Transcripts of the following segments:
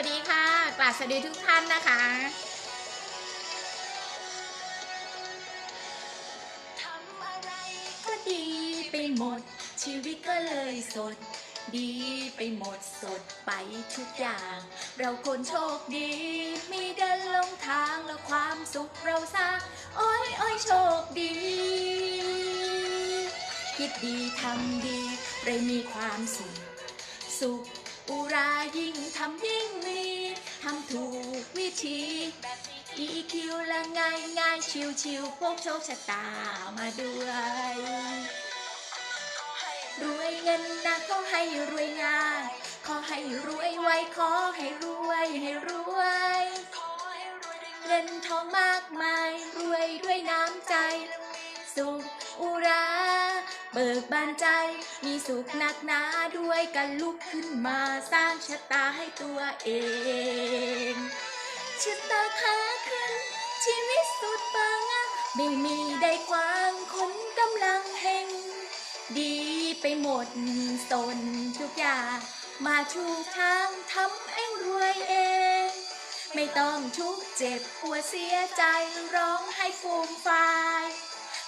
วัสดีค่ะกราบสวัสดีทุกท่านนะคะ ทำอะไรก็ดีไปหมด ชีวิตก็เลยสด ดีไปหมดสดไปทุกอย่าง เราคนโชคดีมีเดินลงทางแล้วความสุขเราสร้างโอ้ยโอ้ยโชคดีคิดดีทำดีเรามีความสุข กวิธีแบบอีคิวละง่ายง่ายชิวชิวพวกโชคชะตามาด้วยรวยเงินนะขอให้รวยงานขอให้รวยไวขอให้รวยให้รวยเงินทองมากมายรวยด้วยน้ำใจ สุขอุราเบิกบานใจ มีสุขหนักหนาด้วยกันลุกขึ้นมาสร้างชะตาให้ตัวเอง ชะตาขาขึ้น ชีวิตสุดปังอะไม่มีได้ควางคนกำลังแห่งดีไปหมดสนทุกอย่างมาชูทางทำเองรวยเอง ไม่ต้องทุกเจ็บปวดเสียใจร้องให้ฟูมฟาย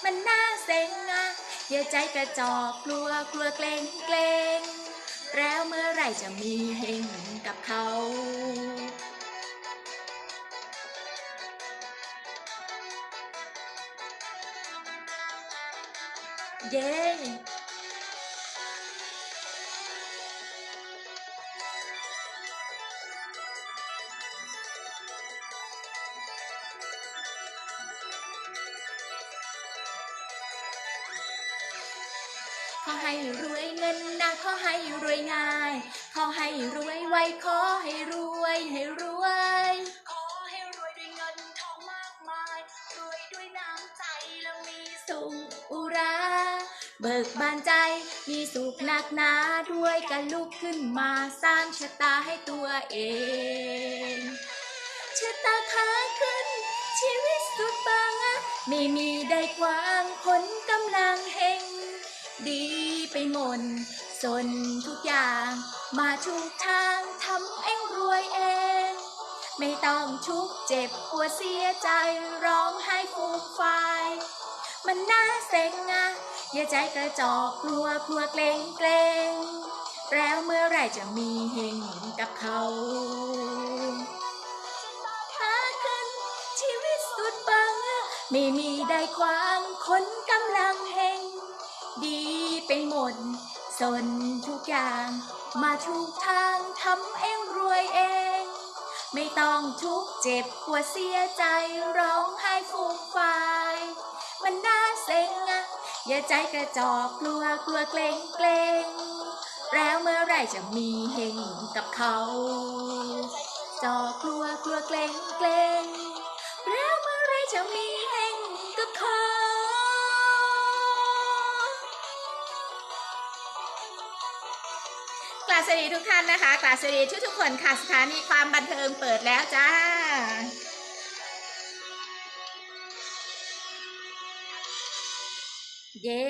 มันน่าเซ็งอะอย่าใจกระจอกกลัวกลัวเกรงเกรงแล้วเมื่อไรจะมีเฮงกับเขา เย้ขอให้รวยเงินนะขอให้รวยง่าย ขอให้รวยไวขอให้รวยให้รวย บิกบานใจ มีสุขหนักหนาด้วยกันลุกขึ้นมาสร้างชะตาให้ตัวเอง ชะตาขาขึ้น ชีวิตสุดปังไม่มีได้กว้างคนกำลังเฮงดีไปหมดสนทุกอย่างมาถูกทางทำเองรวยเอง ไม่ต้องทุกข์เจ็บปวดเสียใจร้องไห้ฟูมฟาย มันน่าเซ็งอะ อย่าใจกระจอกกลัวกลัวเกรงเกรงแล้วเมื่อไรจะมีเฮงกับเขาถ้าขึ้นชีวิตสุดปัง ไม่มีได้ควางคนกำลังเฮงดีไปหมด สนทุกอย่าง มาถูกทางทำเองรวยเอง ไม่ต้องทุกเจ็บปวดเสียใจร้องไห้ฟูมฟาย มันน่าเซ็งอะ อย่าใจกระจอกกลัวกลัวเกรงเกรงแล้วเมื่อไรจะมีเฮงกับเขา จอกลัวกลัวเกรงเกรงแล้วเมื่อไรจะมีเฮงกับเขากราสวัสดีทุกท่านนะคะกราสวัสดีทุกทุกคนค่ะสถานีความบันเทิงเปิดแล้วจ้า เย่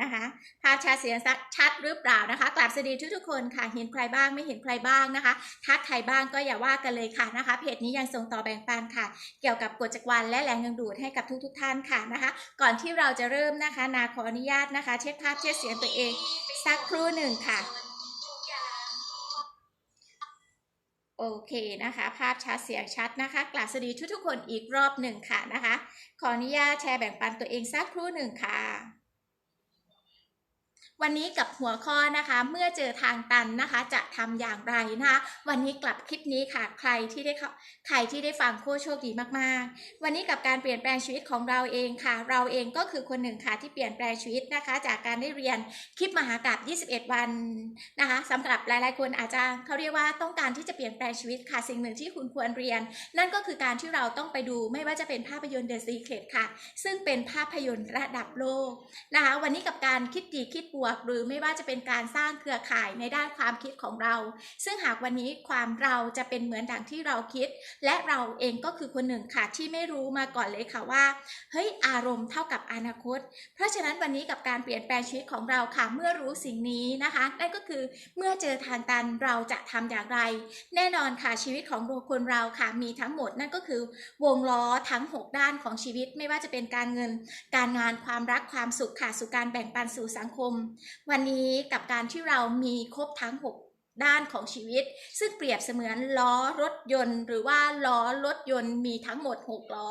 นะคะ ภาพชัดเสียงชัดหรือเปล่านะคะกราบสวัสดีทุกทุกๆคนค่ะ เห็นใครบ้างไม่เห็นใครบ้างนะคะ ทักใครบ้างก็อย่าว่ากันเลยค่ะนะคะ เพจนี้ยังส่งต่อแบ่งปันค่ะ เกี่ยวกับกฎจักรวาลและแรงดึงดูดให้กับทุกๆทท่านค่ะนะคะ ก่อนที่เราจะเริ่มนะคะ นาขออนุญาตนะคะ เช็คภาพเช็คเสียงตัวเอง สักครู่หนึ่งค่ะโอเคนะคะ ภาพชัดเสียงชัดนะคะกราบสวัสดีทุกๆคนอีกรอบหนึ่งค่ะนะคะ ขออนุญาตแชร์แบ่งปันตัวเองสักครู่หนึ่งค่ะ วันนี้กับหัวข้อนะคะ เมื่อเจอทางตันนะคะ จะทำอย่างไรนะคะ วันนี้กลับคลิปนี้ค่ะใครที่ได้เขาใครที่ได้ฟังโคโชคดีมากๆ วันนี้กับการเปลี่ยนแปลงชีวิตของเราเองค่ะ เราเองก็คือคนหนึ่งค่ะที่เปลี่ยนแปลงชีวิตนะคะ จากการได้เรียนคลิปมหากาบ21 วันนะคะสำหรับหลายๆคนอาจจะเขาเรียกว่าต้องการที่จะเปลี่ยนแปลงชีวิตค่ะสิ่งหนึ่งที่คุณควรเรียน นั่นก็คือการที่เราต้องไปดูไม่ว่าจะเป็นภาพยนตร์ The Secret ค่ะ ซึ่งเป็นภาพยนตร์ระดับโลกนะคะ วันนี้กับการคิดดีคิดบวก หรือไม่ว่าจะเป็นการสร้างเครือข่ายในด้านความคิดของเรา ซึ่งหากวันนี้ความเราจะเป็นเหมือนดังที่เราคิด และเราเองก็คือคนหนึ่งค่ะที่ไม่รู้มาก่อนเลยค่ะว่าเฮ้ยอารมณ์เท่ากับอนาคต เพราะฉะนั้นวันนี้กับการเปลี่ยนแปลงชีวิตของเราค่ะเมื่อรู้สิ่งนี้นะคะนั่นก็คือเมื่อเจอทางตันเราจะทำอย่างไร แน่นอนค่ะชีวิตของคนเราค่ะมีทั้งหมดนั่นก็คือวงล้อทั้ง 6 ด้านของชีวิต ไม่ว่าจะเป็นการเงิน การงานความรักความสุขค่ะสู่การแบ่งปันสู่สังคมวันนี้กับการที่เรามีครบทั้ง 6 ด้านของชีวิต ซึ่งเปรียบเสมือนล้อรถยนต์ หรือว่าล้อรถยนต์มีทั้งหมด 6 ล้อ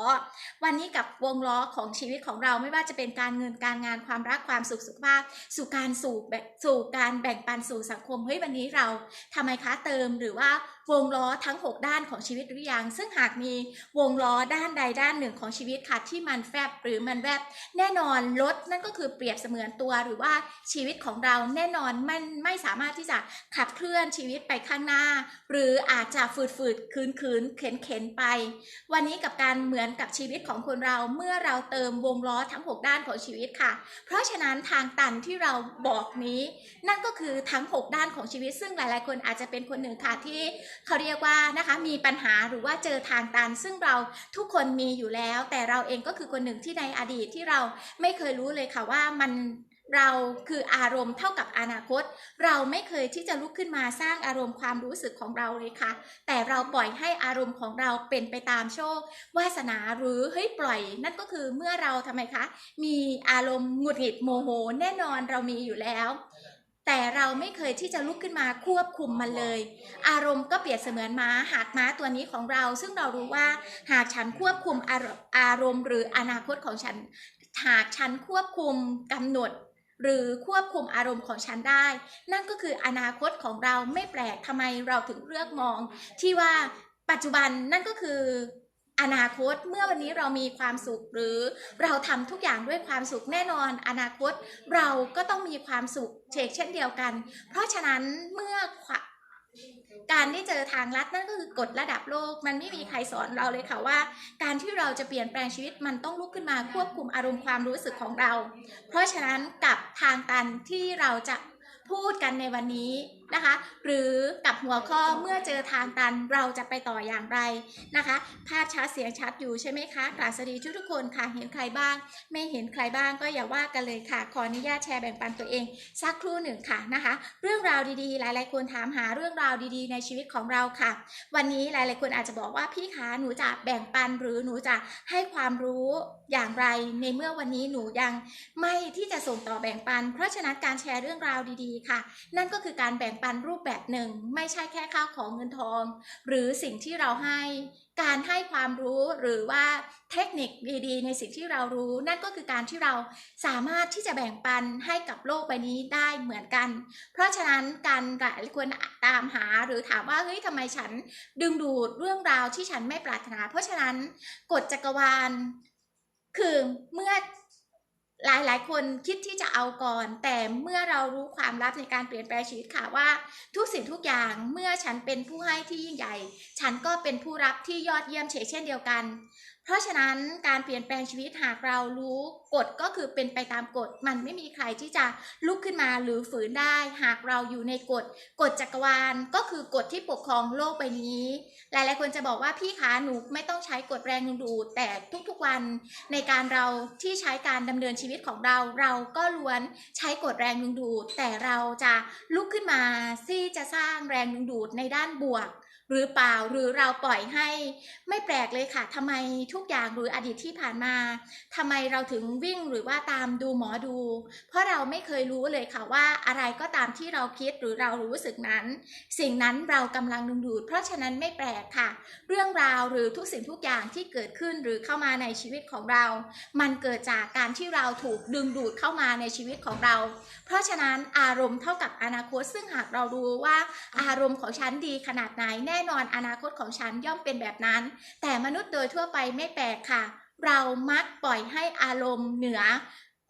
วันนี้กับวงล้อของชีวิตของเราไม่ว่าจะเป็นการเงินการงานความรักความสุขสุขภาพ สู่การสู่แบบสู่การแบ่งปันสู่สังคมเฮ้ยวันนี้เราทำไมคะเติมหรือว่า วงล้อทั้ง 6 ด้านของชีวิตหรือยัง ซึ่งหากมีวงล้อด้านใดด้านหนึ่งของชีวิตค่ะที่มันแฟบหรือมันแวบแน่นอนรถนั่นก็คือเปรียบเสมือนตัวหรือว่าชีวิตของเราแน่นอนมันไม่สามารถที่จะขับเคลื่อนชีวิตไปข้างหน้า หรืออาจจะฝืดฝืดคืนคืนเข็นเข็นไป วันนี้กับการเหมือนกับชีวิตของคนเราเมื่อเราเติมวงล้อทั้ง 6 ด้านของชีวิตค่ะ เพราะฉะนั้นทางตันที่เราบอกนี้ นั่นก็คือทั้ง 6 ด้านของชีวิต ซึ่งหลาย ๆ คนอาจจะเป็นคนหนึ่งค่ะที่เขาเรียกว่านะคะมีปัญหาหรือว่าเจอทางตัน ซึ่งเราทุกคนมีอยู่แล้ว แต่เราเองก็คือคนหนึ่งที่ในอดีตที่เราไม่เคยรู้เลยค่ะว่ามันเราคืออารมณ์เท่ากับอนาคต เราไม่เคยที่จะลุกขึ้นมาสร้างอารมณ์ความรู้สึกของเราเลยค่ะ แต่เราปล่อยให้อารมณ์ของเราเป็นไปตามโชควาสนาหรือเฮ้ยปล่อย นั่นก็คือเมื่อเราทำไมคะ มีอารมณ์หงุดหงิดโมโห แน่นอนเรามีอยู่แล้ว แต่เราไม่เคยที่จะลุกขึ้นมาควบคุมมันเลย อารมณ์ก็เปรียบเสมือนม้าหากม้าตัวนี้ของเรา ซึ่งเรารู้ว่าหากฉันควบคุมอารอารมณ์ หรืออนาคตของฉัน หากฉันควบคุมกำหนด หรือควบคุมอารมณ์ของฉันได้ นั่นก็คืออนาคตของเราไม่แปลกทำไมเราถึงเลือกมอง ที่ว่าปัจจุบันนั่นก็คือ อนาคตเมื่อวันนี้เรามีความสุขหรือเราทำทุกอย่างด้วยความสุขแน่นอน อนาคตเราก็ต้องมีความสุขเชกเช่นเดียวกัน เพราะฉะนั้นเมื่อการได้เจอทางลัดนั่นก็คือกฎระดับโลก มันไม่มีใครสอนเราเลยค่ะว่า การที่เราจะเปลี่ยนแปลงชีวิตมันต้องลุกขึ้นมาควบคุมอารมณ์ความรู้สึกของเรา เพราะฉะนั้นกับทางตันที่เราจะพูดกันในวันนี้นะคะ หรือกับหัวข้อเมื่อเจอทางตันเราจะไปต่ออย่างไรนะคะ ภาพชัดเสียงชัดอยู่ใช่ไหมคะกราสวัสดีทุกคนค่ะเห็นใครบ้าง ไม่เห็นใครบ้างก็อย่าว่ากันเลยค่ะ ขออนุญาตแชร์แบ่งปันตัวเอง สักครู่หนึ่งค่ะนะคะ เรื่องราวดีๆ หลายๆคนถามหาเรื่องราวดีๆ ในชีวิตของเราค่ะ วันนี้หลายๆคนอาจจะบอกว่าพี่คะหนูจะแบ่งปันหรือหนูจะให้ความรู้อย่างไร ในเมื่อวันนี้หนูยังไม่ที่จะส่งต่อแบ่งปัน เพราะฉะนั้นการแชร์เรื่องราวดีๆ ค่ะ นั่นก็คือการแบ่งปันรูปแบบหนึ่ง ไม่ใช่แค่ข้าวของเงินทอง หรือสิ่งที่เราให้การให้ความรู้หรือว่าเทคนิคดีๆในสิ่งที่เรารู้ นั่นก็คือการที่เราสามารถที่จะแบ่งปันให้กับโลกใบนี้ได้เหมือนกัน เพราะฉะนั้นการหลายคนตามหาหรือถามว่าเฮ้ยทำไมฉันดึงดูดเรื่องราวที่ฉันไม่ปรารถนา เพราะฉะนั้นกฎจักรวาลคือเมื่อ หลายหลายคนคิดที่จะเอาก่อน แต่เมื่อเรารู้ความลับในการเปลี่ยนแปลงชีวิตค่ะว่า ทุกสิ่งทุกอย่างเมื่อฉันเป็นผู้ให้ที่ยิ่งใหญ่ ฉันก็เป็นผู้รับที่ยอดเยี่ยมเช่นเดียวกัน ราะฉะนั้นการเปลี่ยนแปลงชีวิตหากเรารู้กฎก็คือเป็นไปตามกฎ มันไม่มีใครที่จะลุกขึ้นมาหรือฝืนได้ หากเราอยู่ในกฎกฎจักรวาลก็คือกฎที่ปกครองโลกใบนี้ หลายๆคนจะบอกว่าพี่คะหนูไม่ต้องใช้กฎแรงดึงดูดแต่ทุกๆวันในการเราที่ใช้การดำเนินชีวิตของเรา เราก็ล้วนใช้กฎแรงดึงดูด แต่เราจะลุกขึ้นมาที่จะสร้างแรงดึงดูดในด้านบวก หรือเปล่าหรือเราปล่อยให้ไม่แปลกเลยค่ะทำไมทุกอย่างหรืออดีตที่ผ่านมาทำไมเราถึงวิ่งหรือว่าตามดูหมอดู เพราะเราไม่เคยรู้เลยค่ะว่าอะไรก็ตามที่เราคิดหรือเรารู้สึกนั้น สิ่งนั้นเรากำลังดึงดูด เพราะฉะนั้นไม่แปลกค่ะ เรื่องราวหรือทุกสิ่งทุกอย่างที่เกิดขึ้นหรือเข้ามาในชีวิตของเรา มันเกิดจากการที่เราถูกดึงดูดเข้ามาในชีวิตของเรา เพราะฉะนั้นอารมณ์เท่ากับอนาคต ซึ่งหากเรารู้ว่าอารมณ์ของฉันดีขนาดไหนแน่นอนอนาคตของฉันย่อมเป็นแบบนั้น แต่มนุษย์โดยทั่วไปไม่แปลกค่ะ เรามักปล่อยให้อารมณ์เหนือ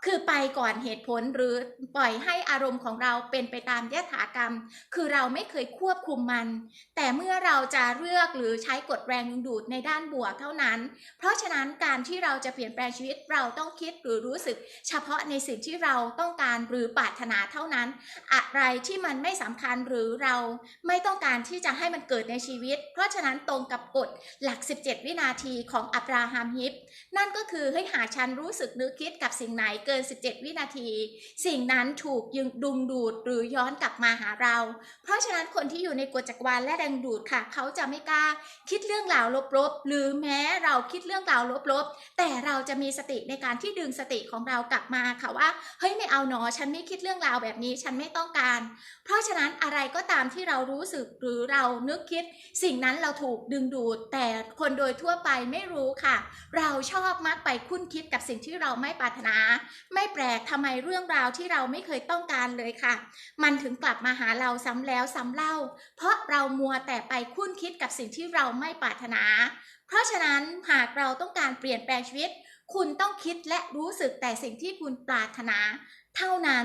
คือไปก่อนเหตุผลหรือปล่อยให้อารมณ์ของเราเป็นไปตามยถากรรม คือเราไม่เคยควบคุมมัน แต่เมื่อเราจะเลือกหรือใช้กฎแรงดึงดูดในด้านบวกเท่านั้น เพราะฉะนั้นการที่เราจะเปลี่ยนแปลงชีวิตเราต้องคิดหรือรู้สึก เฉพาะในสิ่งที่เราต้องการหรือปรารถนาเท่านั้น อะไรที่มันไม่สำคัญหรือเราไม่ต้องการที่จะให้มันเกิดในชีวิต เพราะฉะนั้นตรงกับกฎหลัก 17 วินาทีของอับราฮัมฮิปนั่นก็คือให้หาฉันรู้สึกนึกคิดกับสิ่งไหนเกิิน 17 วินาที สิ่งนั้นถูกยึงดุงดูดหรือย้อนกลับมาหาเรา เพราะฉะนั้นคนที่อยู่ในกฎจักรวาลและแรงดูดค่ะ เขาจะไม่กล้าคิดเรื่องราวลบๆ หรือแม้เราคิดเรื่องราวลบๆ แต่เราจะมีสติในการที่ดึงสติของเรากลับมาค่ะว่าเฮ้ยไม่เอาหนอฉันไม่คิดเรื่องราวแบบนี้ฉันไม่ต้องการ เพราะฉะนั้นอะไรก็ตามที่เรารู้สึกหรือเรานึกคิด สิ่งนั้นเราถูกดึงดูด แต่คนโดยทั่วไปไม่รู้ค่ะ เราชอบมักไปคุ้นคิดกับสิ่งที่เราไม่ปรารถนาไม่แปลกทำไมเรื่องราวที่เราไม่เคยต้องการเลยค่ะ มันถึงกลับมาหาเราซ้ำแล้วซ้ำเล่า เพราะเรามัวแต่ไปคุ้นคิดกับสิ่งที่เราไม่ปรารถนา เพราะฉะนั้นหากเราต้องการเปลี่ยนแปลงชีวิต คุณต้องคิดและรู้สึกแต่สิ่งที่คุณปรารถนา เท่านั้น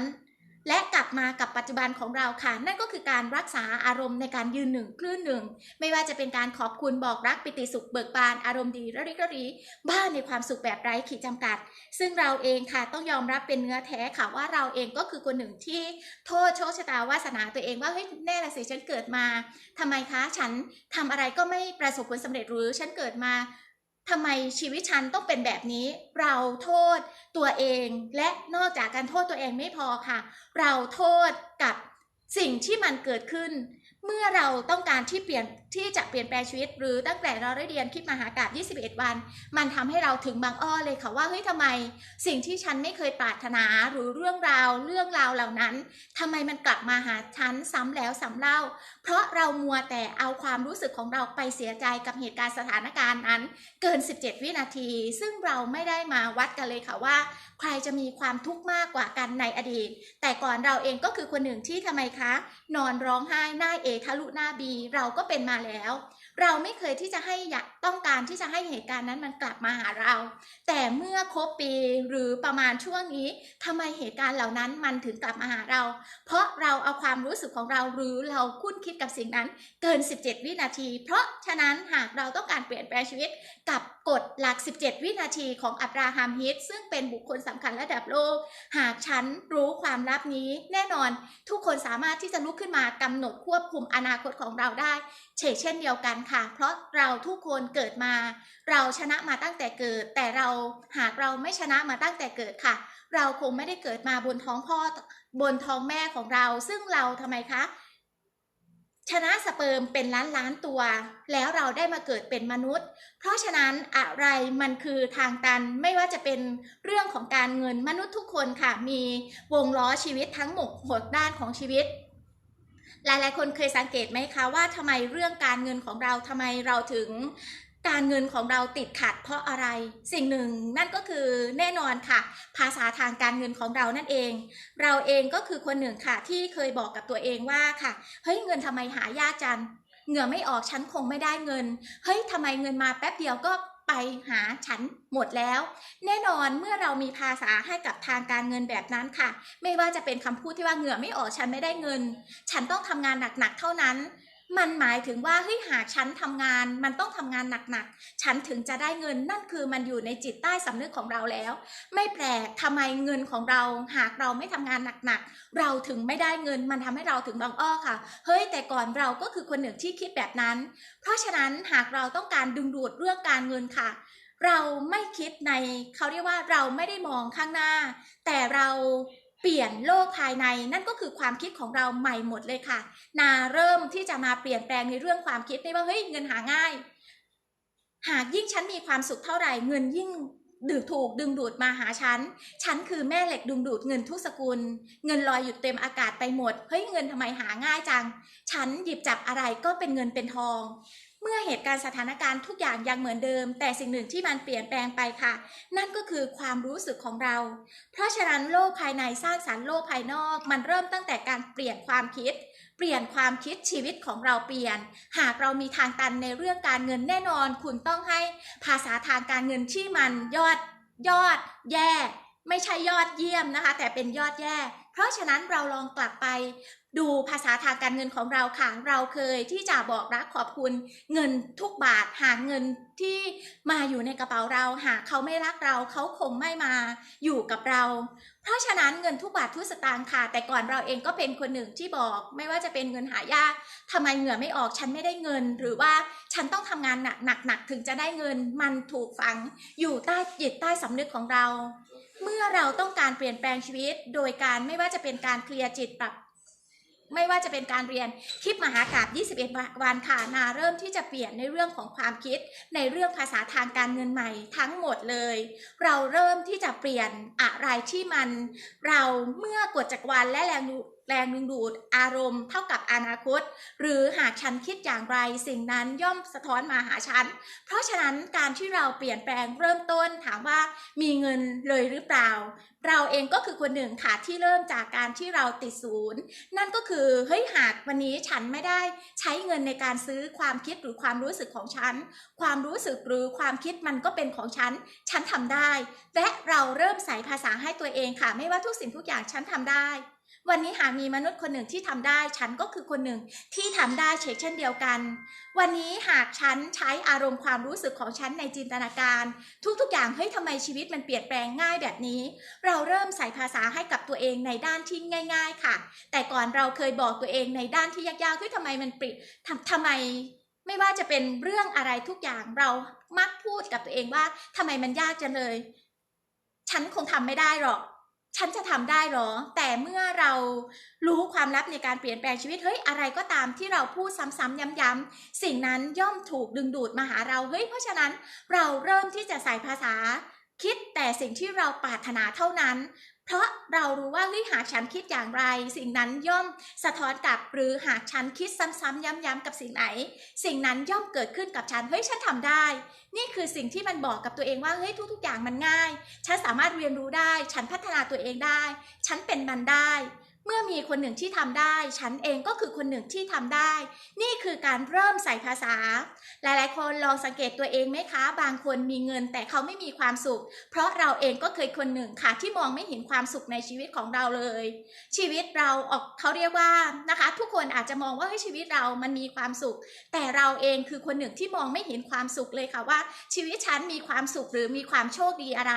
และกลับมากับปัจจุบันของเราค่ะ นั่นก็คือการรักษาอารมณ์ในการยืนหนึ่งคลื่นหนึ่ง ไม่ว่าจะเป็นการขอบคุณบอกรักปิติสุขเบิกบานอารมณ์ดีระริกระรีบ้านในความสุขแบบไร้ขีดจำกัด ซึ่งเราเองค่ะต้องยอมรับเป็นเนื้อแท้ค่ะว่าเราเองก็คือคนหนึ่งที่โทษโชคชะตาวาสนาตัวเองว่าเฮ้ยแน่ละสิฉันเกิดมาทำไมคะฉันทำอะไรก็ไม่ประสบผลสำเร็จหรือฉันเกิดมา ทำไมชีวิตฉันต้องเป็นแบบนี้ เราโทษตัวเอง และนอกจากการโทษตัวเองไม่พอค่ะ เราโทษกับสิ่งที่มันเกิดขึ้น เมื่อเราต้องการที่เปลี่ยนที่จะเปลี่ยนแปลงชีวิต หรือตั้งแต่เราได้เรียนคลิปมหากาบ21 วัน มันทำให้เราถึงบางอ้อเลยค่ะว่าเฮ้ยทำไม สิ่งที่ฉันไม่เคยปรารถนาหรือเรื่องราวเรื่องราวเหล่านั้นทำไมมันกลับมาหาฉันซ้ำแล้วซ้ำเล่า เพราะเรามัวแต่เอาความรู้สึกของเราไปเสียใจกับเหตุการณ์สถานการณ์นั้น เกิน 17 วินาที ซึ่งเราไม่ได้มาวัดกันเลยค่ะว่า ใครจะมีความทุกข์มากกว่ากันในอดีต แต่ก่อนเราเองก็คือคนหนึ่งที่ทำไมคะ นอนร้องไห้หน้าเอทะลุหน้าบี เราก็เป็นมาแล้วแล้ว เราไม่เคยที่จะให้อยากต้องการที่จะให้เหตุการณ์นั้นมันกลับมาหาเรา แต่เมื่อครบปีหรือประมาณช่วงนี้ทำไมเหตุการณ์เหล่านั้นมันถึงกลับมาหาเรา เพราะเราเอาความรู้สึกของเราหรือเราคุ้นคิดกับสิ่งนั้นเกิน 17 วินาที เพราะฉะนั้นหากเราต้องการเปลี่ยนแปลงชีวิตกับกฎหลัก 17 วินาทีของอับราฮัมฮิตซึ่งเป็นบุคคลสำคัญระดับโลก หากฉันรู้ความลับนี้แน่นอน ทุกคนสามารถที่จะลุกขึ้นมากำหนดควบคุมอนาคตของเราได้ เช่เช่นเดียวกันค่ะ เพราะเราทุกคนเกิดมา เราชนะมาตั้งแต่เกิด แต่เราหากเราไม่ชนะมาตั้งแต่เกิดค่ะ เราคงไม่ได้เกิดมาบนท้องพ่อบนท้องแม่ของเรา ซึ่งเราทำไมคะชนะสเปิร์มเป็นล้านล้านตัว แล้วเราได้มาเกิดเป็นมนุษย์ เพราะฉะนั้นอะไรมันคือทางตันไม่ว่าจะเป็นเรื่องของการเงินมนุษย์ทุกคนค่ะ มีวงล้อชีวิตทั้งหมดหกด้านของชีวิต หลายๆ คนเคยสังเกตไหมคะว่าทำไมเรื่องการเงินของเราทำไมเราถึงการเงินของเราติดขัดเพราะอะไรสิ่งหนึ่งนั่นก็คือแน่นอนค่ะ ภาษาทางการเงินของเรานั่นเอง เราเองก็คือคนหนึ่งค่ะที่เคยบอกกับตัวเองว่าค่ะเฮ้ยเงินทำไมหายากจังเหงื่อไม่ออกฉันคงไม่ได้เงินเฮ้ยทำไมเงินมาแป๊บเดียวก็ ไปหาฉันหมดแล้ว แน่นอนเมื่อเรามีภาษาให้กับทางการเงินแบบนั้นค่ะ ไม่ว่าจะเป็นคำพูดที่ว่าเหงื่อไม่ออกฉันไม่ได้เงิน ฉันต้องทำงานหนักๆเท่านั้น มันหมายถึงว่าเฮ้ยหากฉันทำงาน มันต้องทำงานหนักๆ ฉันถึงจะได้เงินนั่นคือมันอยู่ในจิตใต้สำนึกของเราแล้ว ไม่แปลกทำไมเงินของเราหากเราไม่ทำงานหนักๆ เราถึงไม่ได้เงินมันทำให้เราถึงบางอ้อค่ะ เฮ้ยแต่ก่อนเราก็คือคนหนึ่งที่คิดแบบนั้น เพราะฉะนั้นหากเราต้องการดึงดูดเรื่องการเงินค่ะเราไม่คิดในเขาเรียกว่าเราไม่ได้มองข้างหน้า แต่เรา เปลี่ยนโลกภายในนั่นก็คือความคิดของเราใหม่หมดเลยค่ะ นาเริ่มที่จะมาเปลี่ยนแปลงในเรื่องความคิดไม่ว่าเฮ้ยเงินหาง่าย หากยิ่งฉันมีความสุขเท่าไหร่เงินยิ่งดึงถูกดึงดูดมาหาฉัน ฉันคือแม่เหล็กดึงดูดเงินทุกสกุล เงินลอยอยู่เต็มอากาศไปหมด เฮ้ยเงินทำไมหาง่ายจัง ฉันหยิบจับอะไรก็เป็นเงินเป็นทอง มื่อเหตุการณ์สถานการณ์ทุกอย่างยังเหมือนเดิม แต่สิ่งหนึ่งที่มันเปลี่ยนแปลงไปค่ะ นั่นก็คือความรู้สึกของเรา เพราะฉะนั้นโลกภายในสร้างสรรค์โลกภายนอก มันเริ่มตั้งแต่การเปลี่ยนความคิด เปลี่ยนความคิดชีวิตของเราเปลี่ยน หากเรามีทางตันในเรื่องการเงินแน่นอน คุณต้องให้ภาษาทางการเงินที่มันยอดยอด แย่ ไม่ใช่ยอดเยี่ยมนะคะ แต่เป็นยอดแย่ เพราะฉะนั้นเราลองกลับไป ดูภาษาทางการเงินของเราค่ะ เราเคยที่จะบอกรักขอบคุณเงินทุกบาทหากเงินที่มาอยู่ในกระเป๋าเราหากเขาไม่รักเราเขาคงไม่มาอยู่กับเรา เพราะฉะนั้นเงินทุกบาททุกสตางค์ค่ะ แต่ก่อนเราเองก็เป็นคนหนึ่งที่บอกไม่ว่าจะเป็นเงินหายากทำไมเหงื่อไม่ออกฉันไม่ได้เงิน หรือว่าฉันต้องทำงานหนักหนักนกถึงจะได้เงินมันถูกฝัง อยู่ใต้จิตใต้สำนึกของเรา เมื่อเราต้องการเปลี่ยนแปลงชีวิต โดยการไม่ว่าจะเป็นการเคลียร์จิตปรับ ไม่ว่าจะเป็นการเรียนคลิปมหากาบ 21 วันค่ะ นาเริ่มที่จะเปลี่ยนในเรื่องของความคิด ในเรื่องภาษาทางการเงินใหม่ทั้งหมดเลย เราเริ่มที่จะเปลี่ยนอะไรที่มัน เราเมื่อกดจักรวาลและแรง แรงดึงดูดอารมณ์เท่ากับอนาคต หรือหากฉันคิดอย่างไรสิ่งนั้นย่อมสะท้อนมาหาฉัน เพราะฉะนั้นการที่เราเปลี่ยนแปลงเริ่มต้นถามว่ามีเงินเลยหรือเปล่า เราเองก็คือคนหนึ่งค่ะที่เริ่มจากการที่เราติดศูนย์ นั่นก็คือเฮ้ยหากวันนี้ฉันไม่ได้ใช้เงินในการซื้อความคิดหรือความรู้สึกของฉัน ความรู้สึกหรือความคิดมันก็เป็นของฉัน ฉันทำได้ และเราเริ่มใส่ภาษาให้ตัวเองค่ะ ไม่ว่าทุกสิ่งทุกอย่างฉันทำได้ วันนี้หากมีมนุษย์คนหนึ่งที่ทำได้ ฉันก็คือคนหนึ่งที่ทำได้เช่นเดียวกัน วันนี้หากฉันใช้อารมณ์ความรู้สึกของฉันในจินตนาการ ทุกๆ อย่างเฮ้ยทำไมชีวิตมันเปลี่ยนแปลงง่ายแบบนี้ เราเริ่มใส่ภาษาให้กับตัวเองในด้านที่ง่าย ๆ ค่ะ แต่ก่อนเราเคยบอกตัวเองในด้านที่ยากๆเฮ้ยทำไมมันปริทำทำไมไม่ว่าจะเป็นเรื่องอะไรทุกอย่างเรามักพูดกับตัวเองว่าทำไมมันยากจังเลย ฉันคงทำไม่ได้หรอก ฉันจะทำได้หรอ แต่เมื่อเรารู้ความลับในการเปลี่ยนแปลงชีวิต เฮ้ย อะไรก็ตามที่เราพูดซ้ำๆย้ำๆสิ่งนั้นย่อมถูกดึงดูดมาหาเรา เฮ้ย เพราะฉะนั้นเราเริ่มที่จะใส่ภาษา คิดแต่สิ่งที่เราปรารถนาเท่านั้น เพราะเรารู้ว่าเฮ้ยหากฉันคิดอย่างไร สิ่งนั้นย่อมสะท้อนกลับหรือหากฉันคิดซ้ำๆย้ำๆกับสิ่งไหน สิ่งนั้นย่อมเกิดขึ้นกับฉันเฮ้ยฉันทำได้ นี่คือสิ่งที่มันบอกกับตัวเองว่าเฮ้ยทุก ๆ อย่างมันง่าย ฉันสามารถเรียนรู้ได้ ฉันพัฒนาตัวเองได้ ฉันเป็นมันได้ เมื่อมีคนหนึ่งที่ทำได้ ฉันเองก็คือคนหนึ่งที่ทำได้ นี่คือการเริ่มใส่ภาษา หลายๆ คนลองสังเกตตัวเองไหมคะ บางคนมีเงินแต่เขาไม่มีความสุข เพราะเราเองก็เคยคนหนึ่งค่ะที่มองไม่เห็นความสุขในชีวิตของเราเลย ชีวิตเราออกเขาเรียกว่านะคะ ทุกคนอาจจะมองว่าเฮ้ชีวิตเรามันมีความสุข แต่เราเองคือคนหนึ่งที่มองไม่เห็นความสุขเลยค่ะว่า ชีวิตฉันมีความสุขหรือมีความโชคดีอะไร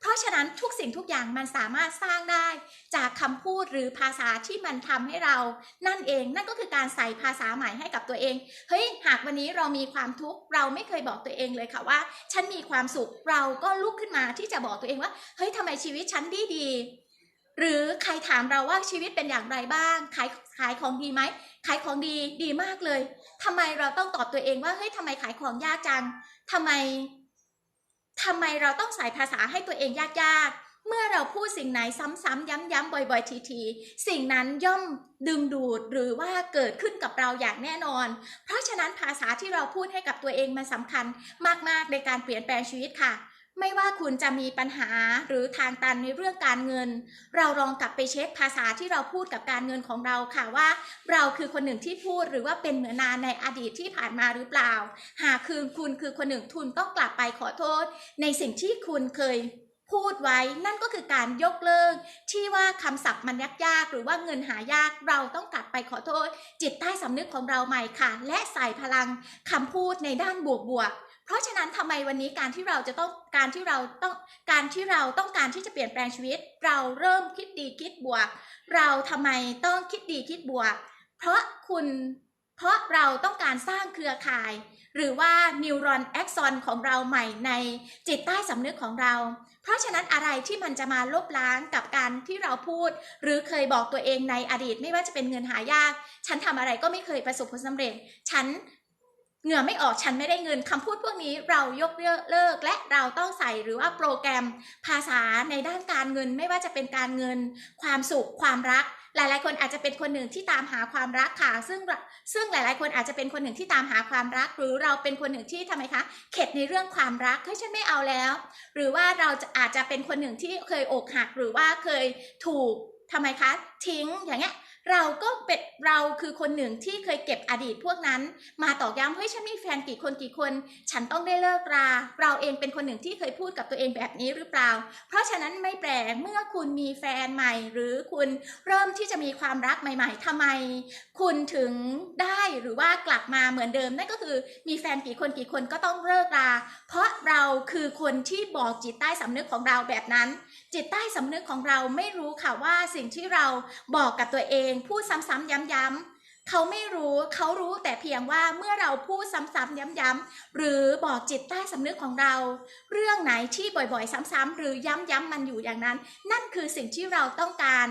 เพราะฉะนั้นทุกสิ่งทุกอย่างมันสามารถสร้างได้ จากคำพูดหรือภาษาที่มันทำให้เรา นั่นเองนั่นก็คือการใส่ภาษาใหม่ให้กับตัวเอง เฮ้ย หากวันนี้เรามีความทุกข์เราไม่เคยบอกตัวเองเลยค่ะว่า ฉันมีความสุขเราก็ลุกขึ้นมาที่จะบอกตัวเองว่า เฮ้ยทำไมชีวิตฉันดีดีหรือใครถามเราว่าชีวิตเป็นอย่างไรบ้าง ขายขายของดีไหม ขายของดีดีมากเลยทำไมเราต้องตอบตัวเองว่าเฮ้ยทำไมขายของยากจังทำไม ทำไมเราต้องใส่ภาษาให้ตัวเองยากๆ เมื่อเราพูดสิ่งไหนซ้ำๆย้ำๆบ่อยๆทีๆ สิ่งนั้นย่อมดึงดูดหรือว่าเกิดขึ้นกับเราอย่างแน่นอน เพราะฉะนั้นภาษาที่เราพูดให้กับตัวเองมันสำคัญมากๆในการเปลี่ยนแปลงชีวิตค่ะ ไม่ว่าคุณจะมีปัญหาหรือทางตันในเรื่องการเงิน เราลองกลับไปเช็คภาษาที่เราพูดกับการเงินของเราค่ะว่า เราคือคนหนึ่งที่พูดหรือว่าเป็นเหมือนนานในอดีตที่ผ่านมาหรือเปล่า หากคือคุณคือคนหนึ่งทุนต้องกลับไปขอโทษ ในสิ่งที่คุณเคยพูดไว้นั่นก็คือการยกเลิก ที่ว่าคำศัพท์มันยากๆ หรือว่าเงินหายากเราต้องกลับไปขอโทษ จิตใต้สำนึกของเราใหม่ค่ะ และใส่พลังคำพูดในด้านบวกๆ เพราะฉะนั้นทำไมวันนี้การที่เราจะต้องการที่เราต้องการที่เราต้องการที่จะเปลี่ยนแปลงชีวิต เราเริ่มคิดดีคิดบวก เราทำไมต้องคิดดีคิดบวก เพราะคุณเพราะเราต้องการสร้างเครือข่าย หรือว่านิวรอนแอ็กซอนของเราใหม่ในจิตใต้สำนึกของเรา เพราะฉะนั้นอะไรที่มันจะมาลบล้างกับการที่เราพูด หรือเคยบอกตัวเองในอดีต ไม่ว่าจะเป็นเงินหายาก ฉันทำอะไรก็ไม่เคยประสบผลสำเร็จ ฉัน เหงื่อไม่ออกฉันไม่ได้เงินคำพูดพวกนี้เรายกเลิกและเราต้องใส่หรือว่าโปรแกรมภาษาในด้านการเงินไม่ว่าจะเป็นการเงิน ความสุขความรัก หลาย ๆ คนอาจจะเป็นคนหนึ่งที่ตามหาความรักค่ะซึ่งซึ่งหลาย ๆ คนอาจจะเป็นคนหนึ่งที่ตามหาความรัก หรือเราเป็นคนหนึ่งที่ทำไมคะ เข็ดในเรื่องความรักเฮ้ยฉันไม่เอาแล้ว หรือว่าเราจะอาจจะเป็นคนหนึ่งที่เคยอกหักหรือว่าเคยถูกทำไมคะ ทิ้งอย่างเงี้ย เราก็เป็นเราคือคนหนึ่งที่เคยเก็บอดีตพวกนั้น มาตอกย้ำเฮ้ยฉันมีแฟนกี่คนกี่คน ฉันต้องได้เลิกรา เราเองเป็นคนหนึ่งที่เคยพูดกับตัวเองแบบนี้หรือเปล่า เพราะฉะนั้นไม่แปลกเมื่อคุณมีแฟนใหม่ หรือคุณเริ่มที่จะมีความรักใหม่ ๆทำไม คุณถึงได้หรือว่ากลับมาเหมือนเดิมนั่นก็คือ มีแฟนกี่คนกี่คนก็ต้องเลิกรา เพราะเราคือคนที่บอกจิตใต้สำนึกของเราแบบนั้น จิตใต้สำนึกของเราไม่รู้ค่ะว่าสิ่งที่เราบอกกับตัวเองพูดซ้ำๆย้ำๆเขาไม่รู้เขารู้แต่เพียงว่าเมื่อเราพูดซ้ำๆย้ำๆหรือบอกจิตใต้สำนึกของเรา เรื่องไหนที่บ่อยๆ ซ้ำๆหรือย้ำๆมันอยู่อย่างนั้น นั่นคือสิ่งที่เราต้องการ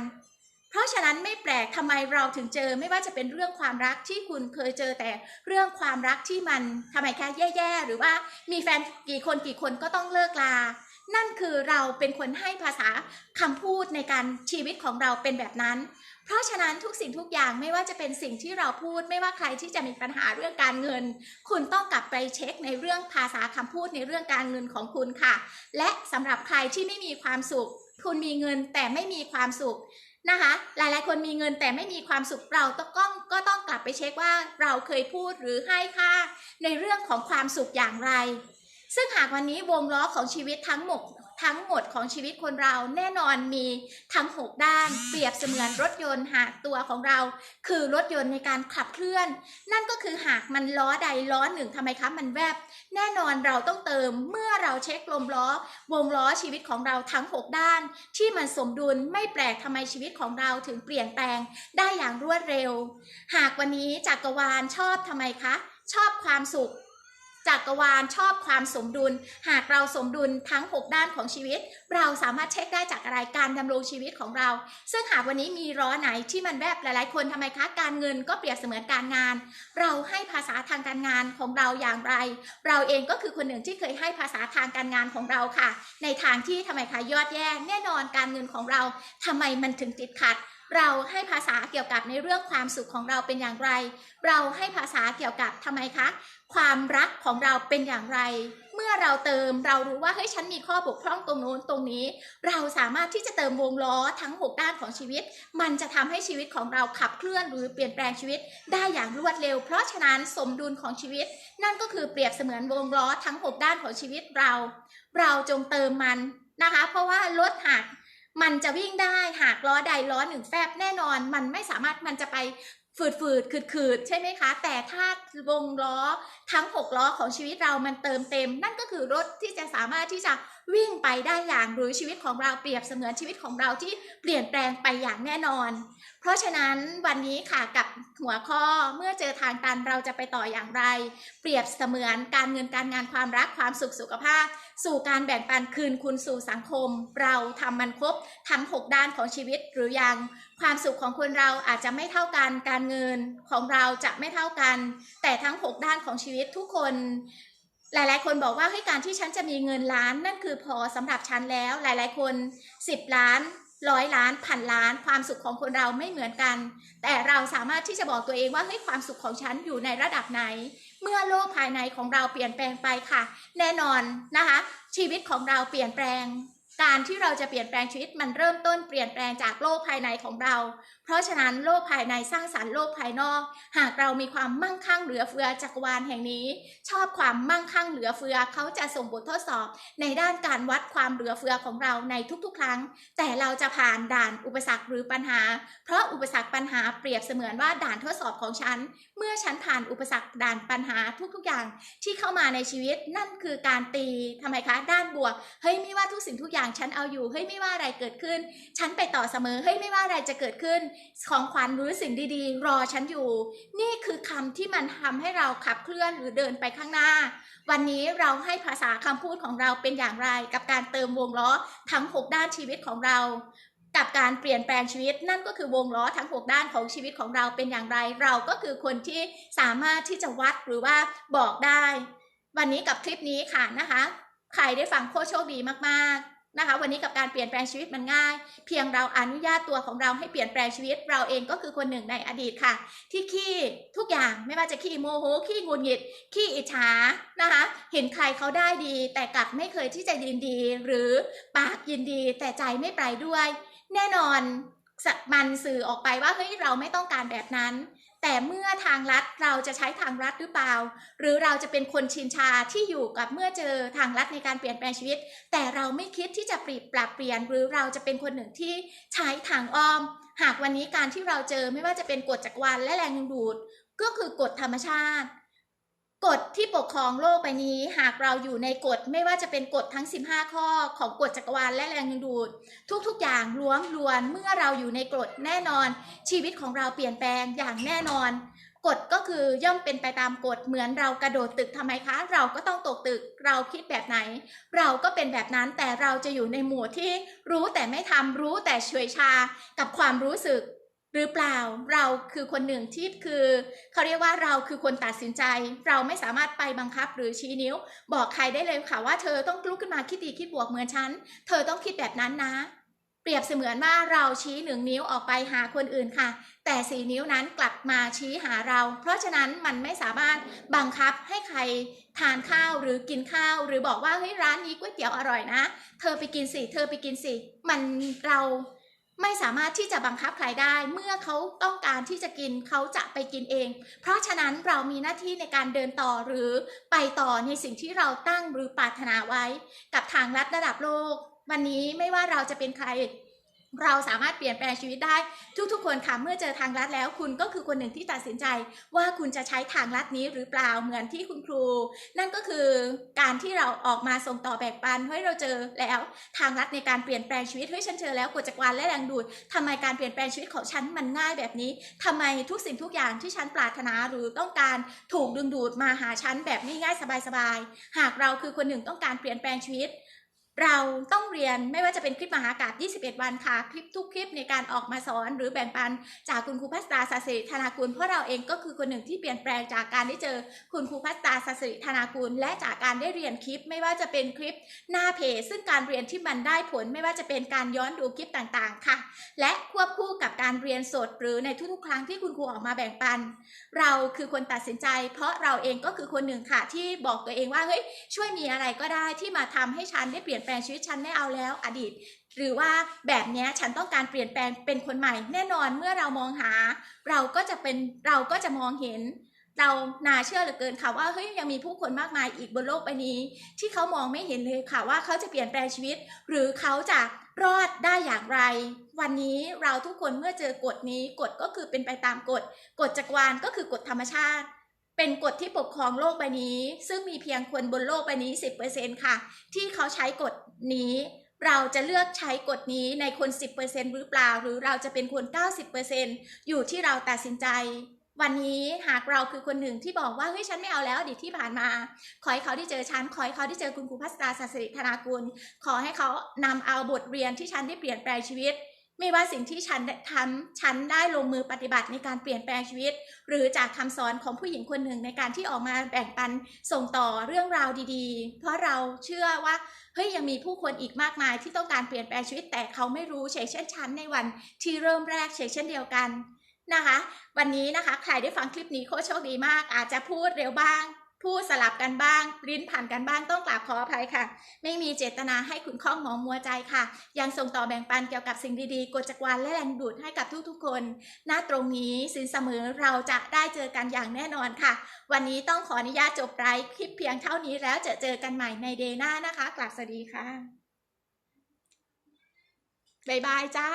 เพราะฉะนั้นไม่แปลกทำไมเราถึงเจอไม่ว่าจะเป็นเรื่องความรักที่คุณเคยเจอแต่เรื่องความรักที่มันทำไมคะแย่ๆหรือว่ามีแฟนกี่คนกี่คนก็ต้องเลิกลา นั่นคือเราเป็นคนให้ภาษาคำพูดในการชีวิตของเราเป็นแบบนั้น เพราะฉะนั้นทุกสิ่งทุกอย่างไม่ว่าจะเป็นสิ่งที่เราพูด ไม่ว่าใครที่จะมีปัญหาเรื่องการเงิน คุณต้องกลับไปเช็คในเรื่องภาษาคำพูดในเรื่องการเงินของคุณค่ะ และสำหรับใครที่ไม่มีความสุข คุณมีเงินแต่ไม่มีความสุขนะคะหลายๆ คนมีเงินแต่ไม่มีความสุขเราต้องก็ก็ต้องกลับไปเช็คว่าเราเคยพูดหรือให้ค่าในเรื่องของความสุขอย่างไร ซึ่งหากวันนี้วงล้อของชีวิตทั้งหมด ทั้งหมดของชีวิตคนเราแน่นอนมีทั้ง 6 ด้าน เปรียบเสมือนรถยนต์หากตัวของเรา คือรถยนต์ในการขับเคลื่อน นั่นก็คือหากมันล้อใดล้อหนึ่งทำไมคะมันแวบ แน่นอนเราต้องเติมเมื่อเราเช็คลมล้อ วงล้อชีวิตของเราทั้ง 6 ด้าน ที่มันสมดุลไม่แปลกทำไมชีวิตของเราถึงเปลี่ยนแปลงได้อย่างรวดเร็ว หากวันนี้จักรวาลชอบทำไมคะ ชอบความสุข จักรวาลชอบความสมดุล หากเราสมดุลทั้ง 6 ด้านของชีวิต เราสามารถเช็คได้จากอะไรการดำรงชีวิตของเรา ซึ่งหากวันนี้มีล้อไหนที่มันแวบหลายๆ คนทำไมคะการเงินก็เปรียบเสมือนการงาน เราให้ภาษาทางการงานของเราอย่างไร เราเองก็คือคนหนึ่งที่เคยให้ภาษาทางการงานของเราค่ะ ในทางที่ทำไมคะยอดแย่แน่นอนการเงินของเราทำไมมันถึงติดขัด เราให้ภาษาเกี่ยวกับในเรื่องความสุขของเราเป็นอย่างไร เราให้ภาษาเกี่ยวกับทำไมคะ ความรักของเราเป็นอย่างไร เมื่อเราเติมเรารู้ว่าเฮ้ยฉันมีข้อบกพร่องตรงโน้นตรงนี้ เราสามารถที่จะเติมวงล้อทั้ง 6 ด้านของชีวิต มันจะทำให้ชีวิตของเราขับเคลื่อนหรือเปลี่ยนแปลงชีวิต ได้อย่างรวดเร็ว เพราะฉะนั้นสมดุลของชีวิต นั่นก็คือเปรียบเสมือนวงล้อทั้ง 6 ด้านของชีวิตเรา เราจงเติมมันนะคะ เพราะว่ารถหาก มันจะวิ่งได้หากล้อใดล้อหนึ่งแฟบแน่นอน มันไม่สามารถมันจะไป ฝืดฝืดขืดขืดใช่ไหมคะ แต่ถ้าวงล้อทั้ง 6 ล้อของชีวิตเรามันเติมเต็ม นั่นก็คือรถที่จะสามารถที่จะวิ่งไปได้อย่างหรือชีวิตของเราเปรียบเสมือนชีวิตของเราที่เปลี่ยนแปลงไปอย่างแน่นอน เพราะฉะนั้นวันนี้ค่ะกับหัวข้อเมื่อเจอทางตันเราจะไปต่ออย่างไร เปรียบเสมือนการเงินการงานความรักความสุขสุขภาพ สู่การแบ่งปันคืนคุณสู่สังคม เราทำมันครบทั้ง 6 ด้านของชีวิตหรือยัง ความสุขของคนเราอาจจะไม่เท่ากัน การเงินของเราจะไม่เท่ากัน แต่ทั้ง 6 ด้านของชีวิตทุกคน หลาย ๆ คนบอกว่าเฮ้การที่ฉันจะมีเงินล้านนั่นคือพอสำหรับฉันแล้ว หลาย ๆ คน 10 ล้านร้อยล้านพันล้าน ความสุขของคนเราไม่เหมือนกัน แต่เราสามารถที่จะบอกตัวเองว่าเฮ้ยความสุขของฉันอยู่ในระดับไหน เมื่อโลกภายในของเราเปลี่ยนแปลงไปค่ะ แน่นอนนะคะ ชีวิตของเราเปลี่ยนแปลง การที่เราจะเปลี่ยนแปลงชีวิตมันเริ่มต้นเปลี่ยนแปลงจากโลกภายในของเรา เพราะฉะนั้นโลกภายในสร้างสรรค์โลกภายนอก หากเรามีความมั่งคั่งเหลือเฟือจักรวาลแห่งนี้ ชอบความมั่งคั่งเหลือเฟือเขาจะส่งบททดสอบ ในด้านการวัดความเหลือเฟือของเราในทุกๆ ครั้ง แต่เราจะผ่านด่านอุปสรรคหรือปัญหา เพราะอุปสรรคปัญหาเปรียบเสมือนว่าด่านทดสอบของฉัน เมื่อฉันผ่านอุปสรรคด่านปัญหาทุกๆอย่างที่เข้ามาในชีวิตนั่นคือการตีทำไมคะ ด้านบวกเฮ้ยไม่ว่าทุกสิ่งทุกอย่างฉันเอาอยู่เฮ้ยไม่ว่าอะไรเกิดขึ้น ฉันไปต่อเสมอเฮ้ยไม่ว่าอะไรจะเกิดขึ้น ของขวัญหรือสิ่งดีๆ รอฉันอยู่ นี่คือคำที่มันทำให้เราขับเคลื่อนหรือเดินไปข้างหน้า วันนี้เราให้ภาษาคำพูดของเราเป็นอย่างไร กับการเติมวงล้อทั้ง 6 ด้านชีวิตของเรากับการเปลี่ยนแปลงชีวิตนั่นก็คือวงล้อทั้ง 6 ด้านของชีวิตของเราเป็นอย่างไร เราก็คือคนที่สามารถที่จะวัดหรือว่าบอกได้ วันนี้กับคลิปนี้ค่ะนะคะ ใครได้ฟังโคโชคดีมากๆ นะคะวันนี้กับการเปลี่ยนแปลงชีวิตมันง่าย เพียงเราอนุญาตตัวของเราให้เปลี่ยนแปลงชีวิต เราเองก็คือคนหนึ่งในอดีตค่ะ ที่ขี้ทุกอย่างไม่ว่าจะขี้โมโหขี้งุดหงิดขี้อิจฉานะคะ เห็นใครเขาได้ดี แต่กลับไม่เคยที่จะยินดี หรือปากยินดี แต่ใจไม่ไปด้วย แน่นอนมันสื่อออกไปว่าเฮ้ยเราไม่ต้องการแบบนั้น แต่เมื่อทางรัฐเราจะใช้ทางรัฐหรือเปล่า หรือเราจะเป็นคนชินชาที่อยู่กับเมื่อเจอทางรัฐในการเปลี่ยนแปลงชีวิต แต่เราไม่คิดที่จะปรับปรับเปลี่ยน หรือเราจะเป็นคนหนึ่งที่ใช้ทางอ้อม หากวันนี้การที่เราเจอไม่ว่าจะเป็นกฎจักรวาลและแรงดึงดูด ก็คือกฎธรรมชาติ กฎที่ปกครองโลกใบนี้ หากเราอยู่ในกฎไม่ว่าจะเป็นกฎทั้ง 15 ข้อของกฎจักรวาลและแรงดึงดูด ทุกๆอย่างล้วนรวนเมื่อเราอยู่ในกฎแน่นอน ชีวิตของเราเปลี่ยนแปลงอย่างแน่นอน กฎก็คือย่อมเป็นไปตามกฎเหมือนเรากระโดดตึกทำไมคะ เราก็ต้องตกตึกเราคิดแบบไหน เราก็เป็นแบบนั้นแต่เราจะอยู่ในหมู่ที่รู้แต่ไม่ทำรู้แต่เฉยชากับความรู้สึก หรือเปล่าเราคือคนหนึ่งที่คือเขาเรียกว่าเราคือคนตัดสินใจ เราไม่สามารถไปบังคับหรือชี้นิ้ว บอกใครได้เลยค่ะว่าเธอต้องลุกขึ้นมาคิดดีคิดบวกเหมือนฉัน เธอต้องคิดแบบนั้นนะ เปรียบเสมือนว่าเราชี้หนึ่งนิ้วออกไปหาคนอื่นค่ะ แต่สี่นิ้วนั้นกลับมาชี้หาเรา เพราะฉะนั้นมันไม่สามารถบังคับให้ใครทานข้าวหรือกินข้าว หรือบอกว่าเฮ้ยร้านนี้ก๋วยเตี๋ยวอร่อยนะ เธอไปกินสิเธอไปกินสิมันเรา ไม่สามารถที่จะบังคับใครได้ เมื่อเขาต้องการที่จะกินเขาจะไปกินเอง เพราะฉะนั้นเรามีหน้าที่ในการเดินต่อหรือไปต่อในสิ่งที่เราตั้งหรือปรารถนาไว้ กับทางลัดระดับโลก วันนี้ไม่ว่าเราจะเป็นใคร เราสามารถเปลี่ยนแปลงชีวิตได้ ทุกๆ คนค่ะเมื่อเจอทางลัดแล้ว คุณก็คือคนหนึ่งที่ตัดสินใจ ว่าคุณจะใช้ทางลัดนี้หรือเปล่าเหมือนที่คุณครู นั่นก็คือการที่เราออกมาส่งต่อแบ่งปันเฮ้ยเราเจอแล้ว ทางลัดในการเปลี่ยนแปลงชีวิตเฮ้ยฉันเจอแล้วกฎจักรวาลและแรงดูดทำไมการเปลี่ยนแปลงชีวิตของฉันมันง่ายแบบนี้ทำไมทุกสิ่งทุกอย่างที่ฉันปรารถนาหรือต้องการถูกดึงดูดมาหาฉันแบบง่ายๆสบายๆหากเราคือคนหนึ่งต้องการเปลี่ยนแปลงชีวิต เราต้องเรียนไม่ว่าจะเป็นคลิปมหากาบ21 วันค่ะ คลิปทุกคลิปในการออกมาสอน หรือแบ่งปันจากคุณครูพัสตาสสิริธนาคุณเพราะเราเองก็คือคนหนึ่งที่เปลี่ยนแปลงจากการได้เจอคุณครูพัสตาสสิริธนาคุณและจากการได้เรียนคลิป ไม่ว่าจะเป็นคลิปหน้าเพจซึ่งการเรียนที่มันได้ผล ไม่ว่าจะเป็นการย้อนดูคลิปต่างๆ ค่ะ และควบคู่กับการเรียนสด หรือในทุกๆ ครั้งที่คุณครูออกมาแบ่งปัน เราคือคนตัดสินใจ เพราะเราเองก็คือคนหนึ่งค่ะที่บอกตัวเองว่าเฮ้ยช่วยมีอะไรก็ได้ที่มาทำให้ฉันได้เปลี่ยนปลงชีวิตฉันไม่เอาแล้วอดีต หรือว่าแบบนี้ฉันต้องการเปลี่ยนแปลงเป็นคนใหม่ แน่นอนเมื่อเรามองหา เราก็จะเป็นเราก็จะมองเห็น เราน่าเชื่อเหลือเกินค่ะว่าเฮ้ยยังมีผู้คนมากมายอีกบนโลกใบนี้ ที่เขามองไม่เห็นเลยค่ะว่าเขาจะเปลี่ยนแปลงชีวิต หรือเขาจะรอดได้อย่างไร วันนี้เราทุกคนเมื่อเจอกฎนี้กฎก็คือเป็นไปตามกฎกฎจักรวาลก็คือกฎธรรมชาติ เป็นกฎที่ปกครองโลกใบนี้ ซึ่งมีเพียงคนบนโลกใบนี้ 10%ค่ะ ที่เขาใช้กฎนี้เราจะเลือกใช้กฎนี้ในคน 10%หรือเปล่า หรือเราจะเป็นคน 90%อยู่ที่เราตัดสินใจ วันนี้หากเราคือคนหนึ่งที่บอกว่าเฮ้ยฉันไม่เอาแล้วอดีตที่ผ่านมา ขอให้เขาได้เจอฉัน ขอให้เขาได้เจอคุณครูพัสตาสัสริธนากุล ขอให้เขานำเอาบทเรียนที่ฉันได้เปลี่ยนแปลงชีวิต ไม่ว่าสิ่งที่ฉันทำฉันได้ลงมือปฏิบัติในการเปลี่ยนแปลงชีวิต หรือจากคำสอนของผู้หญิงคนหนึ่งในการที่ออกมาแบ่งปันส่งต่อเรื่องราวดีๆ เพราะเราเชื่อว่าเฮ้ยยังมีผู้คนอีกมากมายที่ต้องการเปลี่ยนแปลงชีวิตแต่เขาไม่รู้เช่นเช่นฉันในวันที่เริ่มแรกเช่นเช่นเดียวกันนะคะ วันนี้นะคะใครได้ฟังคลิปนี้โคตรโชคดีมาก อาจจะพูดเร็วบ้าง พูดสลับกันบ้างลิ้นผ่านกันบ้างต้องกราบขออภัยค่ะ ไม่มีเจตนาให้คุณข้องหมองมัวใจค่ะ ยังส่งต่อแบ่งปันเกี่ยวกับสิ่งดีๆกฎจักรวาลและแรงดูดให้กับทุกๆ คนณตรงนี้สินเสมอเราจะได้เจอกันอย่างแน่นอนค่ะ วันนี้ต้องขออนุญาตจบไลฟ์คลิปเพียงเท่านี้แล้วจะเจอกันใหม่ในเดย์หน้านะคะกลับสวัสดีค่ะบ๊ายบายจ้า